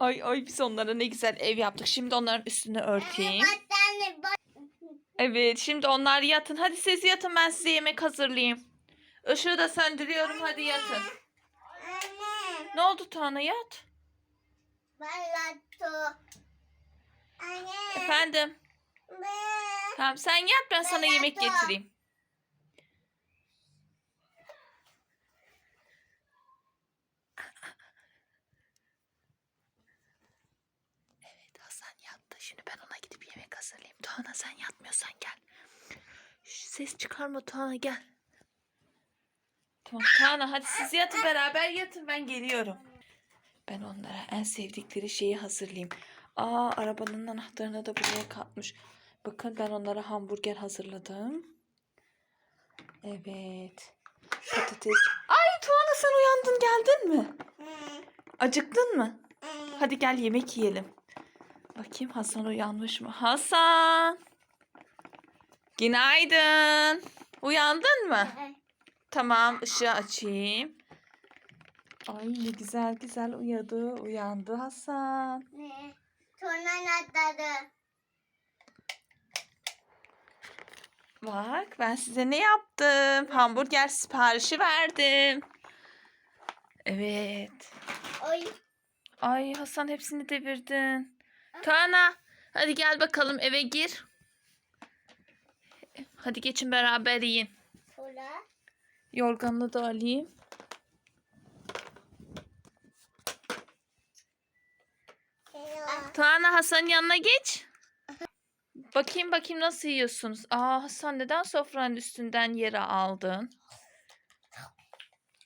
Ay ay biz onlara ne güzel ev yaptık. Şimdi onların üstünü örteyim. Evet şimdi onlar yatın. Hadi siz yatın ben size yemek hazırlayayım. Işığı da söndürüyorum hadi yatın. Anne. Ne oldu Tuana yat. Balato. Anne. Efendim. Ben. Tamam sen yat ben sana Ben yemek yattım. getireyim. Evet Hasan yattı. Şimdi ben ona gidip yemek hazırlayayım. Tuana sen yatmıyorsan gel. Şş, ses çıkarma Tuana gel. Tamam Tuana hadi siz yatın beraber yatın ben geliyorum. Ben onlara en sevdikleri şeyi hazırlayayım. Aa arabanın anahtarını da buraya katmış. Bakın ben onlara hamburger hazırladım. Evet. Patates. Ay Tuana sen uyandın geldin mi? Acıktın mı? Hadi gel yemek yiyelim. Bakayım Hasan uyanmış mı? Hasan. Günaydın. Uyandın mı? Tamam ışığı açayım. Ay ne güzel güzel uyudu. Uyandı Hasan. Ne? Sonra atladı. Bak ben size ne yaptım? Hamburger siparişi verdim. Evet. Oy. Ay Hasan hepsini devirdin. Tuana hadi gel bakalım eve gir. Hadi geçin beraber yiyin. Sonra. Yorganını da alayım. Tuana Hasan'ın yanına geç. Bakayım bakayım nasıl yiyorsunuz. Aa Hasan neden sofranın üstünden yere aldın?